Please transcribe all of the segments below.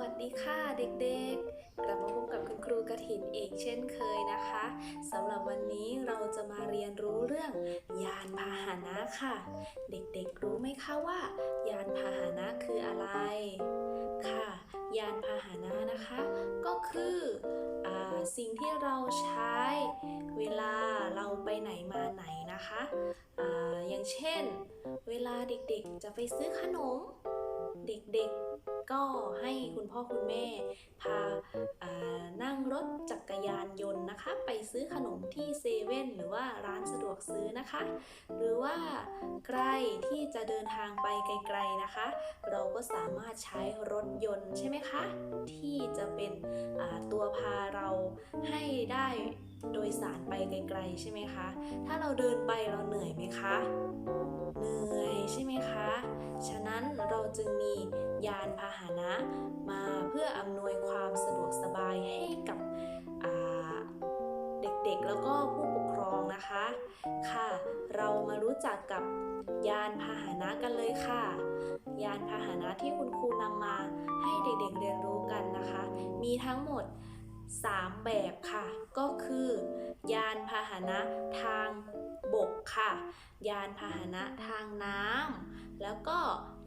วัสดีค่ะเด็กๆ กลับมาพบกับคุณครูกระถินอีกเช่นเคยนะคะสำหรับวันนี้เราจะมาเรียนรู้เรื่อง ยานพาหนะค่ะ เด็กๆ รู้ไหมคะว่า ยานพาหนะคืออะไร ค่ะ ยานพาหนะนะคะ ก็คืออสิ่งที่เราใช้เวลาเราไปไหนมาไหนนะคะออย่างเช่น เวลาเด็กๆจะไปซื้อขนม เด็กๆ ก็ให้คุณพ่อคุณแม่ พาานั่งรถจักรยานยนต์นะคะ ไปซื้อขนมที่เซเว่นหรือว่าร้านสะดวกซื้อนะคะ หรือว่าใครที่จะเดินทางไปไกลๆนะคะ เราก็สามารถใช้รถยนต์ใช่ไหมคะ ที่จะเป็นตัวพาเราให้ได้โดยสารไปไกลๆใช่ไหมคะ ถ้าเราเดินไปเราเหนื่อยไหมคะ เหนื่อยใช่ไหม เราจึงมียานพาหนะมาเพื่ออำนวยความสะดวกสบายให้กับเด็กๆ แล้วก็ผู้ปกครองนะคะ ค่ะ เรามารู้จักกับยานพาหนะกันเลยค่ะ ยานพาหนะที่คุณครูนำมาให้เด็กๆเรียนรู้กันนะคะ มีทั้งหมด 3 แบบค่ะ ก็คือ ยานพาหนะทางบกค่ะ ยานพาหนะทางน้ำแล้วก็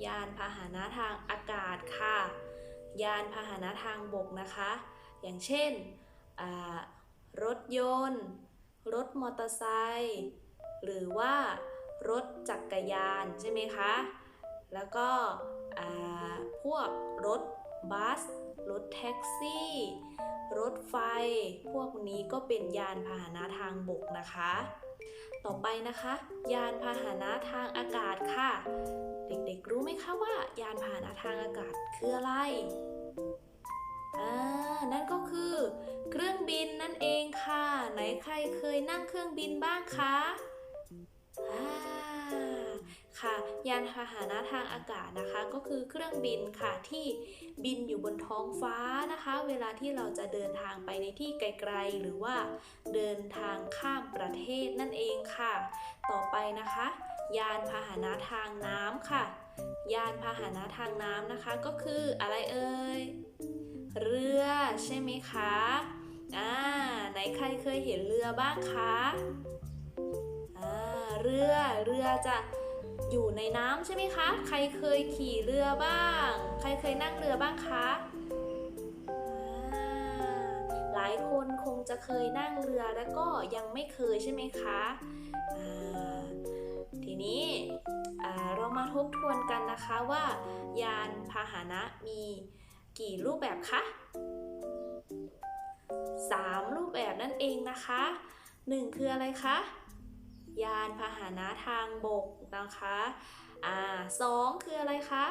ยานพาหนะทางอากาศค่ะ ยานพาหนะทางบกนะคะ อย่างเช่น รถยนต์ รถมอเตอร์ไซค์หรือว่ารถจักรยานใช่ไหมคะ แล้วก็พวกรถบัส รถแท็กซี่ รถไฟ พวกนี้ก็เป็นยานพาหนะทางบกนะคะ ต่อไปนะคะ ยานพาหนะทางอากาศค่ะ เด็กๆรู้ไหมคะว่า ยานพาหนะทางอากาศคืออะไรอ่านั่นก็คือเครื่องบินนั่นเองค่ะ ไหนใครเคยนั่งเครื่องบินบ้างคะอ่าค่ะ ยานพาหนะทางอากาศนะคะ ก็คือเครื่องบินค่ะที่บินอยู่บนท้องฟ้านะคะ เวลาที่เราจะเดินทางไปในที่ไกลๆ หรือว่าเดินทางข้ามประเทศนั่นเองค่ะ ต่อไปนะคะ ยานพาหนะทางน้ำค่ะ ยานพาหนะทางน้ำนะคะ ก็คืออะไรเอ่ยเรือใช่ไหมคะอ่าไหนใครเคยเห็นเรือบ้างคะอ่าเรือเรือจะ อยู่ในน้ำใช่ไหมคะ ใครเคยขี่เรือบ้าง ใครเคยนั่งเรือบ้างคะ หลายคนคงจะเคยนั่งเรือแล้วก็ยังไม่เคยใช่ไหมคะ ทีนี้เรามาทบทวนกันนะคะว่ายานพาหนะมีกี่รูปแบบคะสามรูปแบบนั่นเองนะคะหนึ่งคืออะไรคะ ยานพาหนะทางบกนะคะอ่าสองคืออะไรคะ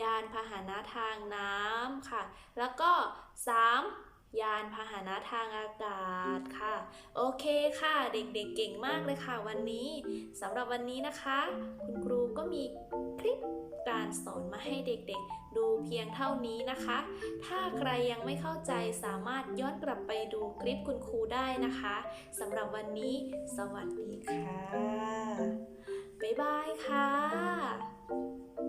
ยานพาหนะทางน้ำค่ะ แล้วก็สามยานพาหนะทางอากาศค่ะ โอเคค่ะ เด็กๆเก่งมากเลยค่ะวันนี้สำหรับวันนี้นะคะ คุณครูก็มีคลิป การสอนมาให้เด็กๆ ดูเพียงเท่านี้นะคะ ถ้าใครยังไม่เข้าใจสามารถย้อนกลับไปดูคลิปคุณครูได้นะคะสำหรับวันนี้ สวัสดีค่ะ บ๊ายบายค่ะ